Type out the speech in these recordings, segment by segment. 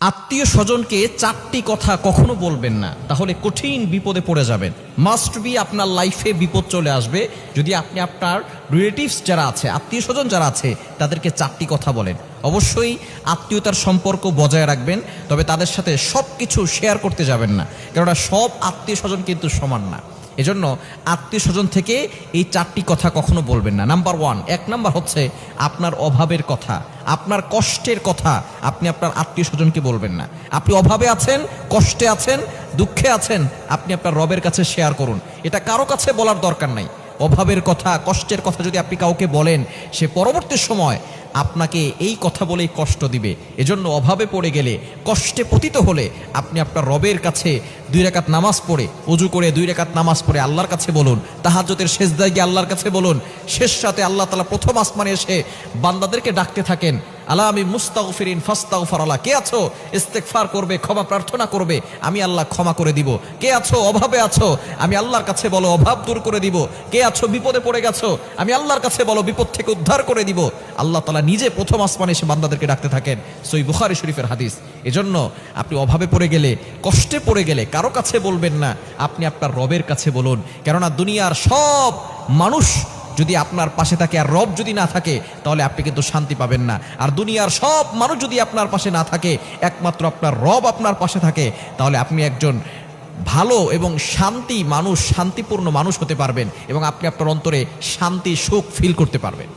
আত্মীয় স্বজনকে চারটি কথা কখনো বলবেন না, তাহলে কঠিন বিপদে পড়ে যাবেন। মাস্ট বি আপনার লাইফে বিপদ চলে আসবে। যদি আপনি আপনার রিলেটিভস যারা আছে আত্মীয় স্বজন যারা আছে, তাদেরকে চারটি কথা বলেন। অবশ্যই আত্মীয়তার সম্পর্ক বজায় রাখবেন, তবে তাদের সাথে সব কিছু শেয়ার করতে যাবেন না। কেননা সব আত্মীয় স্বজন কিন্তু সমান না। এজন্য আত্মীয় স্বজন থেকে এই চারটি কথা কখনো বলবেন না। নাম্বার ওয়ান এক নাম্বার হচ্ছে আপনার অভাবের কথা, আপনার কষ্টের কথা আপনি আপনার আত্মীয় স্বজনকে বলবেন না। আপনি অভাবে আছেন, কষ্টে আছেন, দুঃখে আছেন, আপনি আপনার রবের কাছে শেয়ার করুন। এটা কারও কাছে বলার দরকার নাই। অভাবের কথা, কষ্টের কথা যদি আপনি কাউকে বলেন, সে পরবর্তী সময় আপনাকে এই কথা বলেই কষ্ট দিবে। এজন্য অভাবে পড়ে গেলে, কষ্টে পতিত হলে আপনি আপনার রবের কাছে দুই রেখাত নামাজ পড়ে, উজু করে দুই রেখাত নামাজ পড়ে আল্লাহর কাছে বলুন তাহাজ্জতের শেষ দায় গিয়ে আল্লাহর কাছে বলুন, শেষ সাথে আল্লাহ তালা প্রথম আসমানে এসে বান্দাদেরকে ডাকতে থাকেন আল্লাহ, আমি মুস্তাগফিরিন ফাস্তাগফার আল্লাহ কে আছো? ইস্তেগফার করবে, ক্ষমা প্রার্থনা করবে। আমি আল্লাহ ক্ষমা করে দিব। কে আছো? অভাবে আছো? আমি আল্লাহর কাছে বলো, অভাব দূর করে দিব। কে আছো? বিপদে পড়ে গেছো? আমি আল্লাহর কাছে বলো, বিপদ থেকে উদ্ধার করে দিব। আল্লাহ তালা নিজে প্রথম আসমানে এসে বান্দাদেরকে ডাকতে থাকেন। সই বুখারি শরীফের হাদিস। এজন্য আপনি অভাবে পড়ে গেলে, কষ্টে পড়ে গেলে, কারও কাছে বলবেন না, আপনি আপনার রবের কাছে বলুন। কেননা দুনিয়ার সব মানুষ যদি আপনার পাশে থাকে আর রব যদি না থাকে, তাহলে আপনি কিন্তু শান্তি পাবেন না। আর দুনিয়ার সব মানুষ যদি আপনার পাশে না থাকে, একমাত্র আপনার রব আপনার পাশে থাকে, তাহলে আপনি একজন ভালো এবং শান্তি মানুষ, শান্তিপূর্ণ মানুষ হতে পারবেন এবং আপনি আপনার অন্তরে শান্তি, সুখ ফিল করতে পারবেন।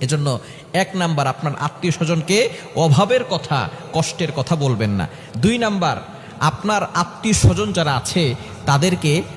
এজন্য এক নাম্বার আপনার আত্মীয় স্বজনকে অভাবের কথা, কষ্টের কথা বলবেন না। দুই নাম্বার, আপনার আত্মীয় স্বজন যারা আছে, তাদেরকে